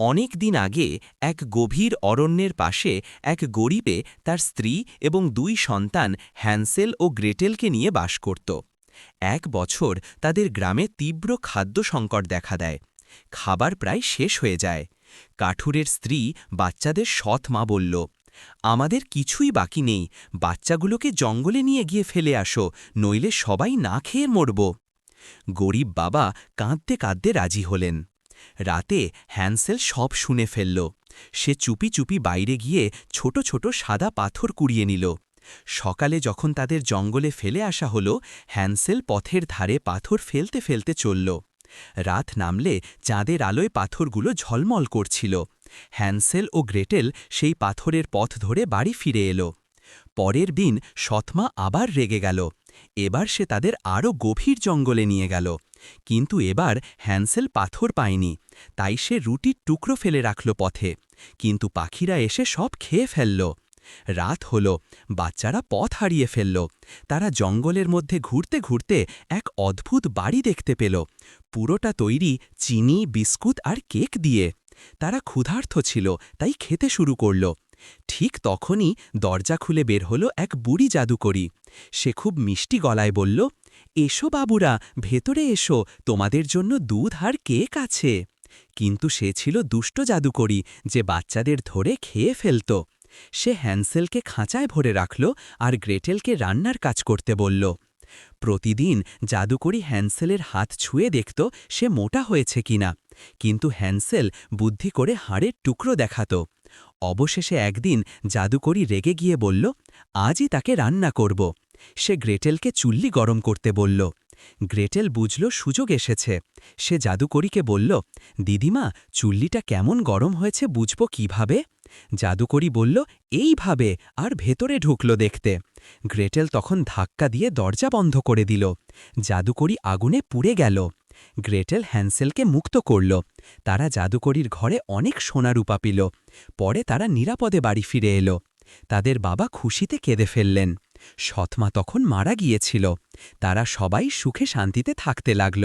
অনেক দিন আগে এক গভীর অরণ্যের পাশে এক গরিবে তার স্ত্রী এবং দুই সন্তান হ্যান্সেল ও গ্রেটেলকে নিয়ে বাস করত। এক বছর তাদের গ্রামে তীব্র খাদ্য সংকট দেখা দেয়। খাবার প্রায় শেষ হয়ে যায়। কাঠুরের স্ত্রী বাচ্চাদের সৎ মা বলল, আমাদের কিছুই বাকি নেই। বাচ্চাগুলোকে জঙ্গলে নিয়ে গিয়ে ফেলে আসো, নইলে সবাই না খেয়ে মরব গরিব বাবা কাঁদতে কাঁদতে রাজি হলেন। রাতে হ্যান্সেল সব শুনে ফেলল। সে চুপি চুপি বাইরে গিয়ে ছোট ছোট সাদা পাথর কুড়িয়ে নিল। সকালে যখন তাদের জঙ্গলে ফেলে আসা হলো, হ্যান্সেল পথের ধারে পাথর ফেলতে ফেলতে চলল। রাত নামলে চাঁদের আলোয় পাথরগুলো ঝলমল করছিল। হ্যান্সেল ও গ্রেটেল সেই পাথরের পথ ধরে বাড়ি ফিরে এলো। পরের দিন সৎমা আবার রেগে গেল। এবার সে তাদের আরও গভীর জঙ্গলে নিয়ে গেল। কিন্তু এবার হ্যান্সেল পাথর পায়নি। তাই সে রুটির টুকরো ফেলে রাখল পথে। কিন্তু পাখিরা এসে সব খেয়ে ফেলল। রাত হল। বাচ্চারা পথ হারিয়ে ফেলল। তারা জঙ্গলের মধ্যে ঘুরতে ঘুরতে এক অদ্ভুত বাড়ি দেখতে পেল। পুরোটা তৈরি চিনি, বিস্কুট আর কেক দিয়ে। তারা ক্ষুধার্থ ছিল, তাই খেতে শুরু করল। ঠিক তখনই দরজা খুলে বের হলো এক বুড়ি জাদুকরি। সে খুব মিষ্টি গলায় বলল, এসো বাবুরা, ভেতরে এসো, তোমাদের জন্য দুধ আর কেক আছে। কিন্তু সে ছিল দুষ্ট জাদুকরি যে বাচ্চাদের ধরে খেয়ে ফেলত। সে হ্যান্সেলকে খাঁচায় ভরে রাখল আর গ্রেটেলকে রান্নার কাজ করতে বলল। প্রতিদিন জাদুকরি হ্যান্সেলের হাত ছুঁয়ে দেখত সে মোটা হয়েছে কিনা, কিন্তু হ্যান্সেল বুদ্ধি করে হাড়ের টুকরো দেখাত। অবশেষে একদিন জাদুকরি রেগে গিয়ে বলল, আজই তাকে রান্না করব। সে গ্রেটেলকে চুল্লি গরম করতে বলল। গ্রেটেল বুঝল সুযোগ এসেছে। সে জাদুকরিকে বলল, দিদিমা, চুল্লিটা কেমন গরম হয়েছে বুঝব কীভাবে? জাদুকরি বলল, এইভাবে, আর ভেতরে ঢুকল দেখতে। গ্রেটেল তখন ধাক্কা দিয়ে দরজা বন্ধ করে দিল। জাদুকরি আগুনে পুড়ে গেল। গ্রেটেল হ্যান্সেলকে মুক্ত করল। তারা জাদুকরীর ঘরে অনেক সোনারূপা পিল। পরে তারা নিরাপদে বাড়ি ফিরে এলো। তাদের বাবা খুশিতে কেঁদে ফেললেন। সৎমা তখন মারা গিয়েছিল। তারা সবাই সুখে শান্তিতে থাকতে লাগল।